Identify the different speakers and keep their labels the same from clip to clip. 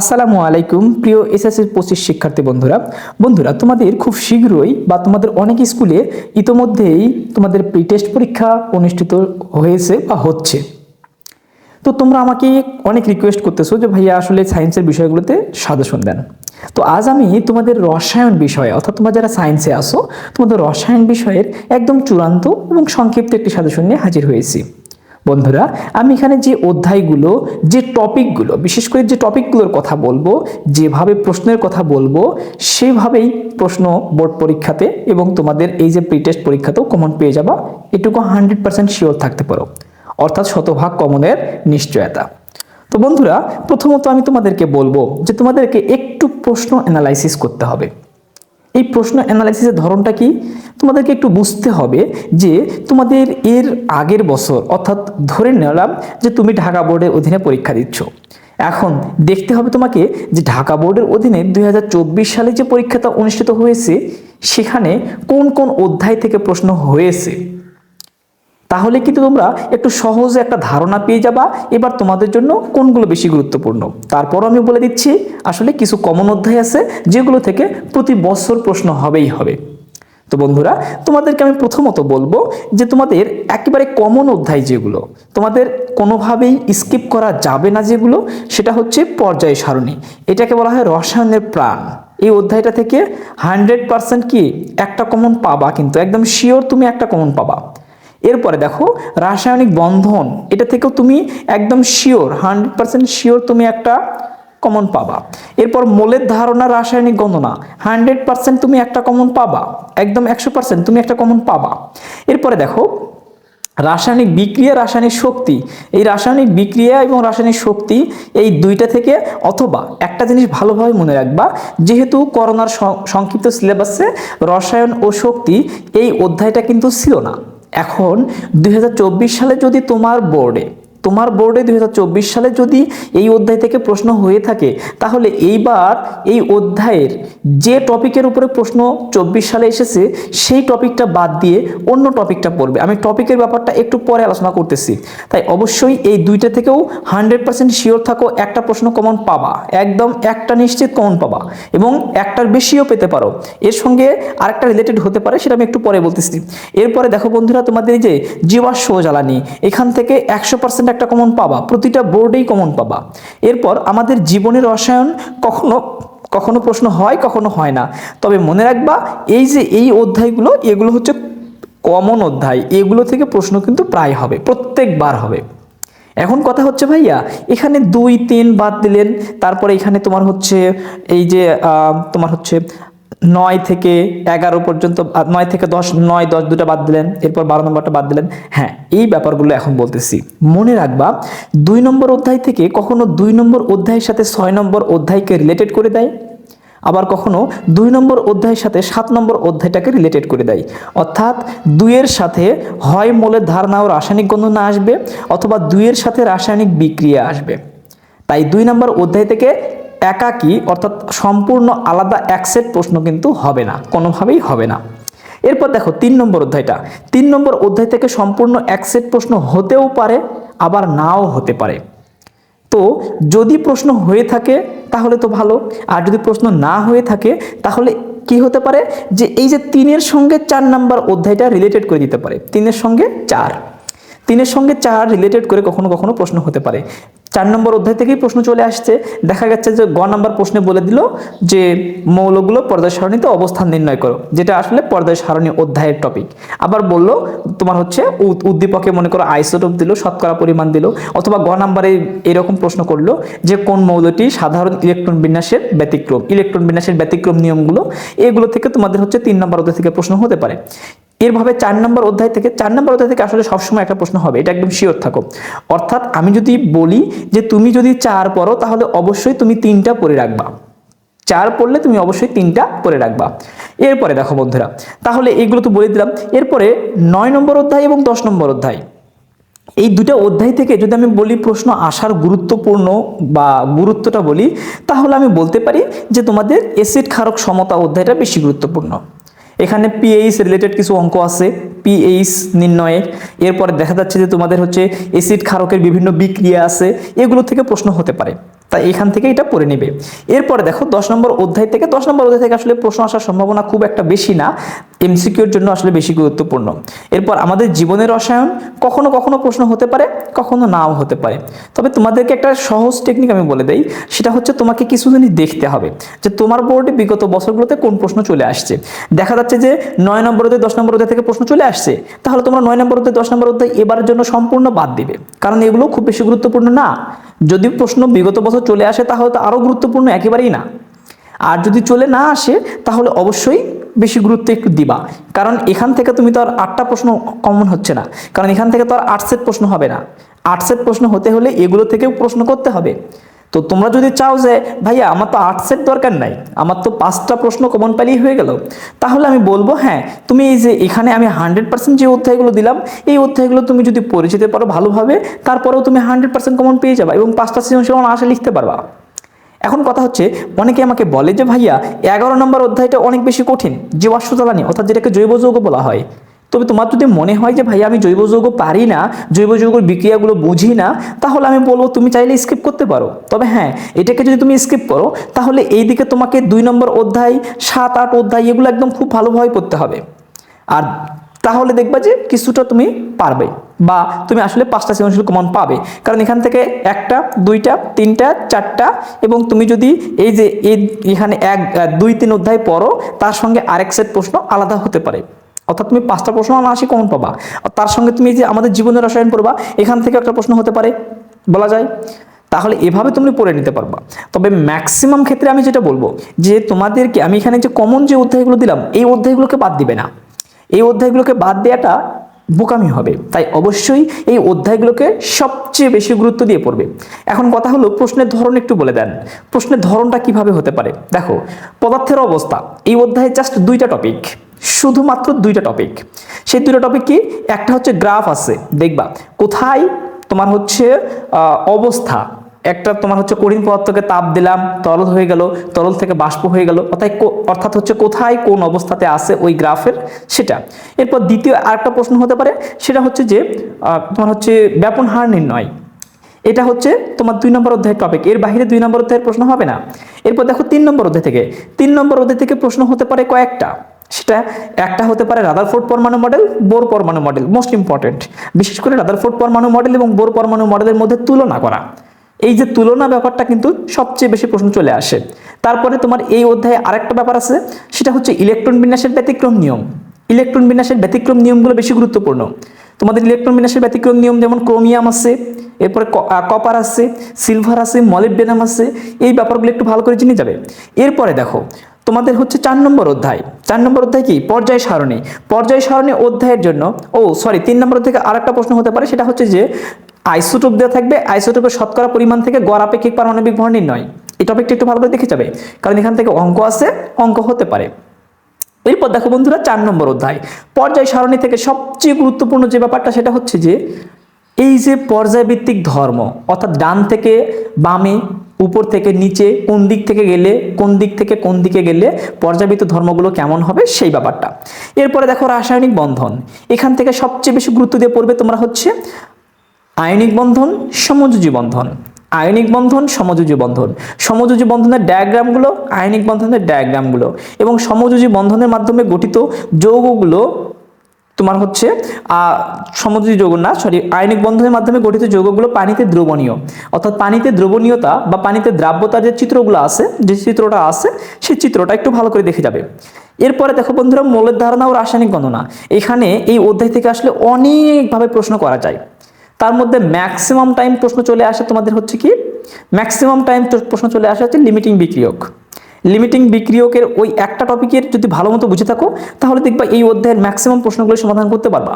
Speaker 1: আসসালামু আলাইকুম, প্রিয় এসএসসি পঁচিশ শিক্ষার্থী বন্ধুরা। বন্ধুরা, তোমাদের খুব শীঘ্রই বা তোমাদের অনেক স্কুলে ইতোমধ্যেই তোমাদের প্রি টেস্ট পরীক্ষা অনুষ্ঠিত হয়েছে বা হচ্ছে। তো তোমরা আমাকে অনেক রিকোয়েস্ট করতেছো যে ভাইয়া আসলে সায়েন্সের বিষয়গুলোতে সাজেশন দেন। তো আজ আমি তোমাদের রসায়ন বিষয়ে, অর্থাৎ তোমরা যারা সায়েন্সে আসো তোমাদের রসায়ন বিষয়ের একদম চূড়ান্ত এবং সংক্ষিপ্ত একটি সাজেশন নিয়ে হাজির হয়েছি। বন্ধুরা, আমি এখানে যে অধ্যায়গুলো, যে টপিকগুলো, বিশেষ করে যে টপিকগুলোর কথা বলব, যেভাবে প্রশ্নের কথা বলব, সেভাবেই প্রশ্ন বোর্ড পরীক্ষাতে এবং তোমাদের এই যে প্রি টেস্ট পরীক্ষাতেও কমন পেয়ে যাবা। এটুকু হান্ড্রেড পার্সেন্ট শিওর থাকতে পারো। অর্থাৎ শতভাগ কমনের নিশ্চয়তা। তো বন্ধুরা, প্রথমত আমি তোমাদেরকে বলব যে তোমাদেরকে একটু প্রশ্ন অ্যানালাইসিস করতে হবে। এই প্রশ্ন অ্যানালাইসিসের ধরনটা কি? তোমাদেরকে একটু বুঝতে হবে যে তোমাদের এর আগের বছর অর্থাৎ ধরে নিলাম যে তুমি ঢাকা বোর্ডের অধীনে পরীক্ষা দিচ্ছ। এখন দেখতে হবে তোমাকে যে ঢাকা বোর্ডের অধীনে দু হাজার চব্বিশ সালে যে পরীক্ষাটা অনুষ্ঠিত হয়েছে, সেখানে কোন কোন অধ্যায় থেকে প্রশ্ন হয়েছে? তাহলে কিন্তু তোমরা একটু সহজে একটা ধারণা পেয়ে যাবা। এবার তোমাদের জন্য কোনগুলো বেশি গুরুত্বপূর্ণ? তারপর আমি বলে দিচ্ছি, আসলে কিছু কমন অধ্যায় আছে, যেগুলো থেকে প্রতি বছর প্রশ্ন হবেই হবে। তো বন্ধুরা, তোমাদেরকে আমি প্রথমত বলব যে তোমাদের একেবারে কমন অধ্যায় যেগুলো, তোমাদের কোনোভাবেই স্কিপ করা যাবে না যেগুলো, সেটা হচ্ছে পর্যায় সারণী। এটাকে বলা হয় রসায়নের প্রাণ। এই অধ্যায়টা থেকে হান্ড্রেড পার্সেন্ট কি? একটা কমন পাবা, কিন্তু একদম শিওর তুমি একটা কমন পাবা। এরপরে দেখো, রাসায়নিক বন্ধন, এটা থেকেও তুমি একদম শিওর হান্ড্রেড পার্সেন্ট শিওর তুমি একটা কমন পাবা। এরপর মোলের ধারণা রাসায়নিক গণনা হান্ড্রেড পার্সেন্ট তুমি একটা কমন পাবা, একদম একশো পার্সেন্ট তুমি একটা কমন পাবা। এরপরে দেখো, রাসায়নিক বিক্রিয়া, রাসায়নিক শক্তি, এই রাসায়নিক বিক্রিয়া এবং রাসায়নিক শক্তি এই দুইটা থেকে অথবা একটা জিনিস ভালোভাবে মনে রাখবা, যেহেতু করোনার সংক্ষিপ্ত সিলেবাসে রসায়ন ও শক্তি এই অধ্যায়টা কিন্তু ছিল না। এখন দুই হাজার চব্বিশ সালে যদি তোমার বোর্ডে তোমার বোর্ডে দু হাজার চব্বিশ সালে যদি এই অধ্যায় থেকে প্রশ্ন হয়ে থাকে, তাহলে এইবার এই অধ্যায়ের যে টপিকের উপরে প্রশ্ন চব্বিশ সালে এসেছে, সেই টপিকটা বাদ দিয়ে অন্য টপিকটা পড়বে। আমি টপিকের ব্যাপারটা একটু পরে আলোচনা করতেছি। তাই অবশ্যই এই দুইটা থেকেও হান্ড্রেড পার্সেন্ট শিওর থাকো, একটা প্রশ্ন কমন পাবা। একদম একটা নিশ্চিত কমন পাবা এবং একটার বেশিও পেতে পারো। এর সঙ্গে আরেকটা রিলেটেড হতে পারে, সেটা আমি একটু পরে বলতেছি। এরপরে দেখো বন্ধুরা, তোমাদের এই যে জীবাশ্ম জ্বালানি, এখান থেকে একশো পার্সেন্ট একটা কমন পাবা, প্রতিটা বোর্ডেই কমন পাবা। এরপর আমাদের জীবনের রসায়ন কখনো কখনো প্রশ্ন হয়, কখনো হয় না। তবে মনে রাখবা, এই যে এই অধ্যায়গুলো, এগুলো হচ্ছে কমন অধ্যায়। এগুলো থেকে প্রশ্ন কিন্তু প্রায় হবে, প্রত্যেকবার হবে। এখন কথা হচ্ছে ভাইয়া, এখানে দুই, তিন বাদ দিলেন, তারপরে এখানে তোমার হচ্ছে, এই যে তোমার হচ্ছে নয় থেকে এগারো পর্যন্ত নয় থেকে দশ, নয়, দশ দুটা বাদ দিলেন, এরপর বারো নম্বরটা বাদ দিলেন। হ্যাঁ এই ব্যাপারগুলো এখন বলতেছি। মনে রাখবা, দুই নম্বর অধ্যায় থেকে কখনো দুই নম্বর অধ্যায়ের সাথে ছয় নম্বর অধ্যায়কে রিলেটেড করে দেয়। আবার কখনো দুই নম্বর অধ্যায়ের সাথে সাত নম্বর অধ্যায়টাকে রিলেটেড করে দেয়। অর্থাৎ দুইয়ের সাথে হয় মোলের ধারণা ও রাসায়নিক গণনা আসবে, অথবা দুইয়ের সাথে রাসায়নিক বিক্রিয়া আসবে। তাই দুই নম্বর অধ্যায় থেকে একাকী, অর্থাৎ সম্পূর্ণ আলাদা এক সেট প্রশ্ন কিন্তু হবে না, কোনোভাবেই হবে না। এরপর দেখো, তিন নম্বর অধ্যায়টা। তিন নম্বর অধ্যায় থেকে সম্পূর্ণ এক সেট প্রশ্ন হতেও পারে, আবার নাও হতে পারে। তো যদি প্রশ্ন হয়ে থাকে, তাহলে তো ভালো। আর যদি প্রশ্ন না হয়ে থাকে, তাহলে কি হতে পারে? যে এই যে তিনের সঙ্গে চার নাম্বার অধ্যায়টা রিলেটেড করে দিতে পারে। তিনের সঙ্গে চার। তিনের সঙ্গে চার রিলেটেড করে কখনো কখনো প্রশ্ন হতে পারে। চার নম্বর অধ্যায় থেকেই প্রশ্ন চলে আসছে। দেখা যাচ্ছে যে গ নাম্বার প্রশ্নে বলে দিল যে মৌলগুলো পর্যায় সারণীতে অবস্থান নির্ণয় করো, যেটা আসলে পর্যায় সারণী অধ্যায়ের টপিক আবার বলল, তোমার হচ্ছে উদ- উদ্দীপকে মনে করো আইসোটোপ দিল, শতকরা পরিমাণ দিল, অথবা গ নাম্বারে এরকম প্রশ্ন করল যে কোন মৌলটি সাধারণ ইলেকট্রন বিন্যাসের ব্যতিক্রম ইলেকট্রন বিন্যাসের ব্যতিক্রম নিয়মগুলো, এগুলো থেকে তোমাদের হচ্ছে তিন নম্বর অধ্যায় থেকে প্রশ্ন হতে পারে। এরভাবে চার নম্বর অধ্যায় থেকে, চার নম্বর অধ্যায় থেকে আসলে সবসময় একটা প্রশ্ন হবে, এটা একদম শিওর থাকো। অর্থাৎ আমি যদি বলি যে তুমি যদি চার পড়ো, তাহলে অবশ্যই তুমি তিনটা পড়ে রাখবা। চার পড়লে তুমি অবশ্যই তিনটা পড়ে রাখবা। এরপরে দেখো বন্ধুরা, তাহলে এইগুলো তো বলে দিলাম। এরপরে নয় নম্বর অধ্যায় এবং দশ নম্বর অধ্যায়। এই দুটা অধ্যায় থেকে যদি আমি বলি প্রশ্ন আসার গুরুত্বপূর্ণ বা গুরুত্বটা বলি, তাহলে আমি বলতে পারি যে তোমাদের এসিড ক্ষারক সমতা অধ্যায়টা বেশি গুরুত্বপূর্ণ। এখানে পিএইচ রিলেটেড কিছু অঙ্ক আছে পিএইচ নির্ণয়ের এরপরে দেখা যাচ্ছে যে তোমাদের হচ্ছে অ্যাসিড ক্ষারকের বিভিন্ন বিক্রিয়া আছে, এগুলো থেকে প্রশ্ন হতে পারে। তাই এখান থেকে এটা পড়ে নেবে। এরপরে দেখো, দশ নম্বর অধ্যায় থেকে, দশ নম্বর অধ্যায় থেকে আসলে প্রশ্ন আসার সম্ভাবনা খুব একটা বেশি না এমসিকিউর জন্য আসলে বেশি গুরুত্বপূর্ণ। এরপর আমাদের জীবনের রসায়ন, কখনো কখনো প্রশ্ন হতে পারে, কখনো নাও হতে পারে। তবে তোমাদেরকে একটা সহজ টেকনিক আমি বলে দেই, সেটা হচ্ছে তোমাকে কিছু জিনিস দেখতে হবে যে তোমার বোর্ডে বিগত বছরগুলোতে কোন প্রশ্ন চলে আসছে। দেখা যাচ্ছে যে নয় নম্বর অধ্যায়, দশ নম্বর অধ্যায় থেকে প্রশ্ন চলে আসছে, তাহলে তোমরা নয় নম্বর অধ্যায়, দশ নম্বর অধ্যায় এবারের জন্য সম্পূর্ণ বাদ দিবে। কারণ এগুলো খুব বেশি গুরুত্বপূর্ণ না। যদি প্রশ্ন বিগত বছর চলে আসে তাহলে তো আরও গুরুত্বপূর্ণ একেবারেই না। আর যদি চলে না আসে, তাহলে অবশ্যই বেশি গুরুত্ব একটু দিবা। কারণ এখান থেকে তুমি তো আর আটটা প্রশ্ন কমন হচ্ছে না। কারণ এখান থেকে তো আর আট সেট প্রশ্ন হবে না। আট সেট প্রশ্ন হতে হলে এগুলো থেকেও প্রশ্ন করতে হবে। তো তোমরা যদি চাও যে, ভাইয়া, আমার তো আট সেট দরকার নাই, আমার তো পাঁচটা প্রশ্ন কমন পেলেই হয়ে গেল, তাহলে আমি বলব হ্যাঁ তুমি এই যে এখানে আমি হান্ড্রেড পার্সেন্ট যে অধ্যায়গুলো দিলাম, এই অধ্যায়গুলো তুমি যদি পড়ে যেতে পারো ভালোভাবে, তারপরেও তুমি হান্ড্রেড পার্সেন্ট কমন পেয়ে যাবে এবং পাঁচটা সৃজনশীল আসে লিখতে পারবা। এখন কথা হচ্ছে, অনেকে আমাকে বলে যে, ভাইয়া, এগারো নম্বর অধ্যায়টা অনেক বেশি কঠিন জীবাশ্ম জ্বালানি অর্থাৎ যেটাকে জৈব যৌগ বলা হয়। তবে তোমার যদি মনে হয় যে ভাইয়া আমি জৈব যৌগ পারি না, জৈব যৌগের বিক্রিয়াগুলো বুঝি না, তাহলে আমি বলব তুমি চাইলে স্কিপ করতে পারো। তবে হ্যাঁ এটাকে যদি তুমি স্কিপ করো, তাহলে এই দিকে তোমাকে দুই নম্বর অধ্যায়, সাত, আট অধ্যায় এগুলো একদম খুব ভালোভাবে পড়তে হবে। আর তাহলে দেখবা যে কিছুটা তুমি পারবে বা তুমি আসলে পাঁচটা সৃজনশীল কমন পাবে। কারণ এখান থেকে একটা, দুইটা, তিনটা, চারটা এবং তুমি যদি এই যে এখানে এক দুই, তিন অধ্যায় পড়ো, তার সঙ্গে আরেক সেট প্রশ্ন আলাদা হতে পারে। অর্থাৎ তুমি পাঁচটা প্রশ্ন অনায়াসই কমন পাবা। তার সঙ্গে তুমি যে আমাদের জীবনের রসায়ন পড়বা, এখান থেকে একটা প্রশ্ন হতে পারে, বলা যায়। তাহলে এভাবে তুমি পড়ে নিতে পারবা। তবে ম্যাক্সিমাম ক্ষেত্রে আমি যেটা বলব, যে তোমাদেরকে আমি এখানে যে কমন যে অধ্যায়গুলো দিলাম, এই অধ্যায়গুলোকে বাদ দিবে না। এই অধ্যায়গুলোকে বাদ দেওয়াটা বোকামি হবে। তাই অবশ্যই এই অধ্যায়গুলোকে সবচেয়ে বেশি গুরুত্ব দিয়ে পড়বে। এখন কথা হলো প্রশ্নের ধরন একটু বলে দেন। প্রশ্নের ধরনটা কীভাবে হতে পারে? দেখো, পদার্থের অবস্থা। এই অধ্যায়ে জাস্ট দুইটা টপিক শুধুমাত্র দুইটা টপিক সেই দুইটা টপিক কি? একটা হচ্ছে গ্রাফ আছে, দেখবা। কোথায় তোমার হচ্ছে অবস্থা? একটা তোমার হচ্ছে কঠিন পদার্থকে তাপ দিলাম, তরল হয়ে গেল, তরল থেকে বাষ্প হয়ে গেল, অর্থাৎ অর্থাৎ হচ্ছে কোথায় কোন অবস্থাতে আছে ওই গ্রাফের সেটা। এরপর দ্বিতীয় আরেকটা প্রশ্ন হতে পারে, সেটা হচ্ছে যে তোমার হচ্ছে ব্যাপন হার নির্ণয়। এটা হচ্ছে তোমার দুই নম্বর অধ্যায়ের টপিক এর বাইরে দুই নম্বর অধ্যায়ের প্রশ্ন হবে না। এরপর দেখো তিন নম্বর অধ্যায় থেকে। তিন নম্বর অধ্যায় থেকে প্রশ্ন হতে পারে কয়েকটা। সেটা একটা হতে পারে রাদার রাদারফোর্ড পরমাণু মডেল বোর পরমাণু মডেল মোস্ট ইম্পর্টেন্ট বিশেষ করে রাদার রাদারফোর্ড পরমাণু মডেল এবং বোর পরমাণু মডেলের মধ্যে তুলনা করা। এই যে তুলনা ব্যাপারটা কিন্তু সবচেয়ে বেশি প্রশ্ন চলে আসে। তারপরে তোমার এই অধ্যায়ে আরেকটা ব্যাপার আছে, সেটা হচ্ছে ইলেকট্রন বিন্যাসের ব্যতিক্রম নিয়ম। ইলেকট্রন বিন্যাসের ব্যতিক্রম নিয়মগুলো বেশি গুরুত্বপূর্ণ। তোমাদের ইলেকট্রন বিন্যাসের ব্যতিক্রম নিয়ম যেমন ক্রোমিয়াম আছে, এরপরে কপার আছে সিলভার আছে মলিবডেনাম আছে, এই ব্যাপারগুলো একটু ভালো করে জেনে যাবে। এরপরে দেখো তোমাদের হচ্ছে চার নম্বর অধ্যায়। চার নম্বর অধ্যায় কি? পর্যায় সারণী। পর্যায় সারণী অধ্যায়ের জন্য, ও সরি তিন নম্বর থেকে আরেকটা প্রশ্ন হতে পারে, সেটা হচ্ছে যে, আইসোটোপ দেওয়া থাকবে, আইসোটোপের শতকরা পরিমাণ থেকে গড় আপেক্ষিক পারমাণবিক ভর নির্ণয় এই টপিকটা একটু ভালো করে দেখে যাবে, কারণ এখান থেকে অঙ্ক আছে, অঙ্ক হতে পারে। এরপর দেখো বন্ধুরা, চার নম্বর অধ্যায়। পর্যায় সারণী থেকে সবচেয়ে গুরুত্বপূর্ণ যে ব্যাপারটা, সেটা হচ্ছে যে, এই যে পর্যায়ভিত্তিক ধর্ম, অর্থাৎ ডান থেকে বামে উপর থেকে নিচে কোন দিক থেকে গেলে, কোন দিক থেকে কোন দিকে গেলে পর্যায়ভিত্তিক ধর্মগুলো কেমন হবে সেই ব্যাপারটা। এরপরে দেখো রাসায়নিক বন্ধন। এখান থেকে সবচেয়ে বেশি গুরুত্ব দিয়ে পড়বে তোমরা হচ্ছে আয়নিক বন্ধন, সমযোজী বন্ধন। আয়নিক বন্ধন, সমযোজী বন্ধন। সমযোজী বন্ধনের ডায়াগ্রামগুলো আয়নিক বন্ধনের ডায়াগ্রামগুলো এবং সমযোজী বন্ধনের মাধ্যমে গঠিত যৌগগুলো তোমার হচ্ছে সমযোজী যৌগ না সরি আয়নিক বন্ধনের মাধ্যমে গঠিত যৌগগুলো পানিতে দ্রবণীয়। অর্থাৎ পানিতে দ্রবণীয়তা বা পানিতে দ্রাব্যতা যে চিত্রগুলো আছে, যে চিত্রটা আছে, সেই চিত্রটা একটু ভালো করে দেখে যাবে। এরপরে দেখো বন্ধুরা, মৌলের ধারণা ও রাসায়নিক গণনা। এখানে এই অধ্যায় থেকে আসলে অনেকভাবে প্রশ্ন করা যায়। তার মধ্যে ম্যাক্সিমাম টাইম প্রশ্ন চলে আসে তোমাদের হচ্ছে কি? ম্যাক্সিমাম টাইম প্রশ্ন চলে আসে হচ্ছে লিমিটিং বিক্রিয়ক। লিমিটিং বিক্রিয়কের ওই একটা টপিকের যদি ভালো মতো বুঝে থাকো তাহলে দেখবা এই অধ্যায়ের ম্যাক্সিমাম প্রশ্নগুলো সমাধান করতে পারবা।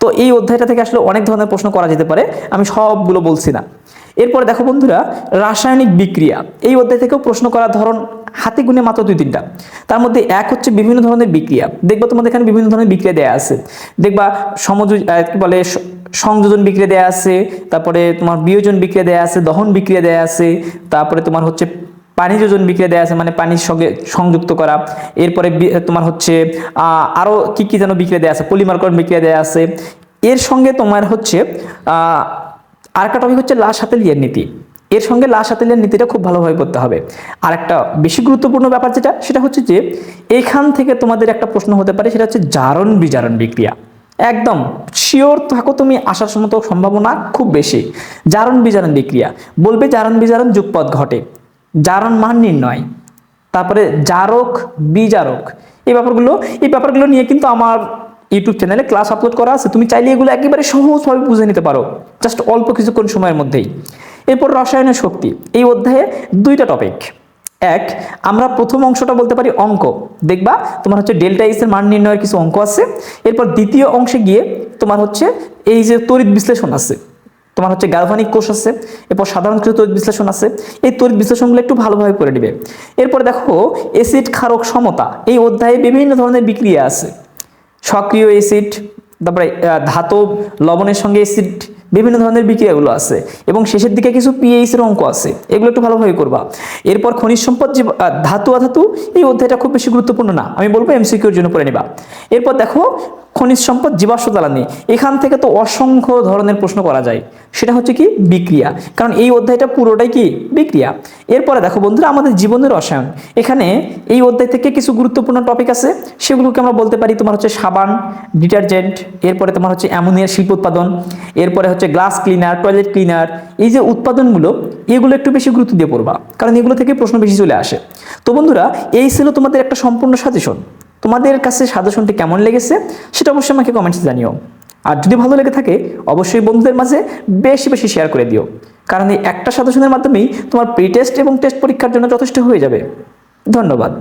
Speaker 1: তো এই অধ্যায়টা থেকে আসলে অনেক ধরনের প্রশ্ন করা যেতে পারে আমি সবগুলো বলছি না। এরপরে দেখো বন্ধুরা রাসায়নিক বিক্রিয়া। এই অধ্যায় থেকেও প্রশ্ন করার ধরন হাতে গুনে মাত্র দুই তিনটা। তার মধ্যে এক হচ্ছে বিভিন্ন ধরনের বিক্রিয়া। দেখবা তোমাদের এখানে বিভিন্ন ধরনের বিক্রিয়া দেওয়া আছে। দেখবা সমযোজ আহ, কি বলে সংযোজন বিক্রিয়া দেওয়া আছে তারপরে তোমার বিয়োজন বিক্রিয়া দেওয়া আছে দহন বিক্রিয়া দেওয়া আছে তারপরে তোমার হচ্ছে পানি যোজন বিক্রিয়া দেওয়া আছে মানে পানির সঙ্গে সংযুক্ত করা। এরপরে তোমার হচ্ছে আহ, আরও কি কি যেন বিক্রিয়া দেওয়া আছে পলিমারকরণ বিক্রিয়া দেওয়া আছে। এর সঙ্গে তোমার হচ্ছে আরেকটা টপিক হচ্ছে লাশ হাতে লিয়ার নীতি। এর সঙ্গে লাশ হাতেলের নীতিটা খুব ভালোভাবে করতে হবে। আর একটা বেশি গুরুত্বপূর্ণ ব্যাপার যেটা সেটা হচ্ছে যে এখান থেকে তোমাদের একটা প্রশ্ন হতে পারে সেটা হচ্ছে জারণ বিজারণ বিক্রিয়া। একদম শিওর থাকো তুমি আসার সময় সম্ভাবনা খুব বেশি। জারণ বিজারণ বিক্রিয়া। বলবে জারণ বিজারণ যুগপথ ঘটে। জারণ মান নির্ণয়। তারপরে জারক, বিজারক। এই ব্যাপারগুলো এই ব্যাপারগুলো নিয়ে কিন্তু আমার ইউটিউব চ্যানেলে ক্লাস আপলোড করা আছে। তুমি চাইলে এগুলো একেবারে সহজভাবে বুঝে নিতে পারো। জাস্ট অল্প কিছুক্ষণ সময়ের মধ্যেই। এরপর রসায়নের শক্তি। এই অধ্যায়ে দুইটা টপিক এক, আমরা প্রথম অংশটা বলতে পারি অঙ্ক। দেখবা, তোমার হচ্ছে ডেল্টা এর মান নির্ণয়ের কিছু অঙ্ক আছে। এরপর দ্বিতীয় অংশে গিয়ে তোমার হচ্ছে এই যে তড়িৎ বিশ্লেষণ আছে। তোমার হচ্ছে গালভানিক কোষ আছে, এরপর সাধারণ কিছু তড়িৎ বিশ্লেষণ আছে, এই তড়িৎ বিশ্লেষণগুলো একটু ভালোভাবে করে নেবে। এরপর দেখো অ্যাসিড ক্ষারক সমতা, এই অধ্যায়ে বিভিন্ন ধরনের বিক্রিয়া আছে। সক্রিয় অ্যাসিড তারপরে ধাতব, লবণের সঙ্গে অ্যাসিড বিভিন্ন ধরনের বিক্রিয়াগুলো আছে। এবং শেষের দিকে কিছু পিএইচ এর অঙ্ক আছে, এগুলো একটু ভালোভাবে করবা। এরপর খনিজ সম্পদ যে ধাতু অধাতু এই অধ্যায়টা খুব বেশি গুরুত্বপূর্ণ না, আমি বলব এমসিকিউর জন্য পড়ে নিবা। এরপর দেখো খনিজ সম্পদ, জীবাশ্ম জ্বালানি। এখান থেকে তো অসংখ্য ধরনের প্রশ্ন করা যায়। সেটা হচ্ছে কি? বিক্রিয়া। কারণ এই অধ্যায়টা পুরোটাই কি? বিক্রিয়া। এরপরে দেখো বন্ধুরা, আমাদের জীবনের রসায়ন। এখানে এই অধ্যায় থেকে কিছু গুরুত্বপূর্ণ টপিক আছে। সেগুলোকে আমরা বলতে পারি, তোমার হচ্ছে সাবান, ডিটারজেন্ট, এরপরে তোমার হচ্ছে অ্যামোনিয়ার শিল্প উৎপাদন, এরপরে হচ্ছে গ্লাস ক্লিনার, টয়লেট ক্লিনার। এই যে উৎপাদনগুলো, এগুলো একটু বেশি গুরুত্ব দিয়ে পড়বা। কারণ এগুলো থেকে প্রশ্ন বেশি চলে আসে। তো বন্ধুরা, এই ছিল তোমাদের একটা সম্পূর্ণ সাজেশন তোমাদের কাছে সাজেশনটি কেমন লেগেছে সেটা অবশ্যই আমাকে কমেন্টসে জানিও। আর যদি ভালো লেগে থাকে, অবশ্যই বন্ধুদের মাঝে বেশি বেশি শেয়ার করে দিও। কারণ এই একটা সাজেশনের মাধ্যমেই তোমার প্রি টেস্ট এবং টেস্ট পরীক্ষার জন্য যথেষ্ট হয়ে যাবে। ধন্যবাদ।